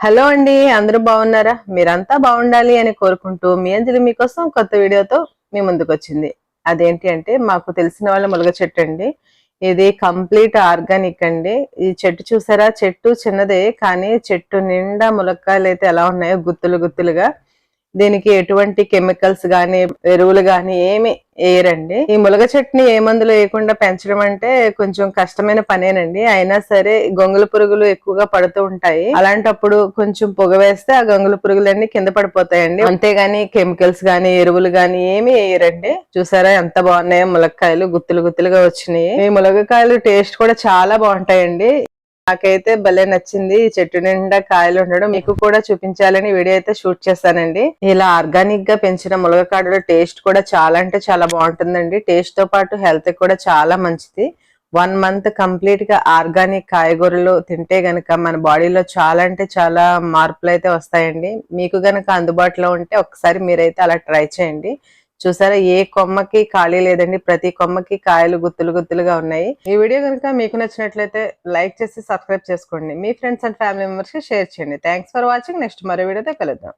Hello అండి అందరూ బాగున్నారా? మీరంతా బాగుండాలి అని కోరుకుంటూ మీ అంజలి మీకోసం కొత్త వీడియోతో మీ ముందుకు వచ్చింది. అదేంటి అంటే మాకు తెలిసిన వాళ్ళ ములగ చెట్టు అండి. ఇది కంప్లీట్ ఆర్గానిక్ అండి. ఈ చెట్టు చూసారా? చెట్టు చిన్నదే కానీ చెట్టు నిండా ములక్కాయలు అయితే ఎలా ఉన్నాయో గుత్తులు గుత్తులుగా దీనికి ఎటువంటి కెమికల్స్ గానీ ఎరువులు గానీ ఏమి వేయరండి ఈ ములగ చెట్టుని ఏ మందులు వేయకుండా పెంచడం అంటే కొంచెం కష్టమైన పనేనండి. అయినా సరే గొంగళ పురుగులు ఎక్కువగా పడుతూ ఉంటాయి. అలాంటప్పుడు కొంచెం పొగ వేస్తే ఆ గొంగళ పురుగులన్నీ కింద పడిపోతాయండి. అంతేగాని కెమికల్స్ గానీ ఎరువులు గానీ ఏమి వేయరండి చూసారా ఎంత బాగున్నాయో ములక్కాయలు గుత్తులు గుత్తులుగా వచ్చినాయి. ఈ ములగకాయలు టేస్ట్ కూడా చాలా బాగుంటాయండి. నాకైతే భలే నచ్చింది. ఈ చెట్టు నిండా కాయలు ఉండడం. మీకు కూడా చూపించాలని వీడియో అయితే షూట్ చేస్తానండి. ఇలా ఆర్గానిక్గా పెంచిన ములగకాడలో టేస్ట్ కూడా చాలా అంటే చాలా బాగుంటుందండి. టేస్ట్తో పాటు హెల్త్ కూడా చాలా మంచిది. వన్ మంత్ కంప్లీట్గా ఆర్గానిక్ కాయగూరలు తింటే గనక మన బాడీలో చాలా అంటే చాలా మార్పులు అయితే వస్తాయండి. మీకు గనక అందుబాటులో ఉంటే ఒకసారి మీరైతే అలా ట్రై చేయండి. చూసారా? ఏ కొమ్మకి ఖాళీ లేదండి. ప్రతి కొమ్మకి కాయలు గుత్తులు గుత్తులుగా ఉన్నాయి. ఈ వీడియో కనుక మీకు నచ్చినట్లయితే లైక్ చేసి సబ్స్క్రైబ్ చేసుకోండి. మీ ఫ్రెండ్స్ అండ్ ఫ్యామిలీ మెంబర్స్కి షేర్ చేయండి. Thanks for watching. నెక్స్ట్ మరో వీడియోతో కలుద్దాం.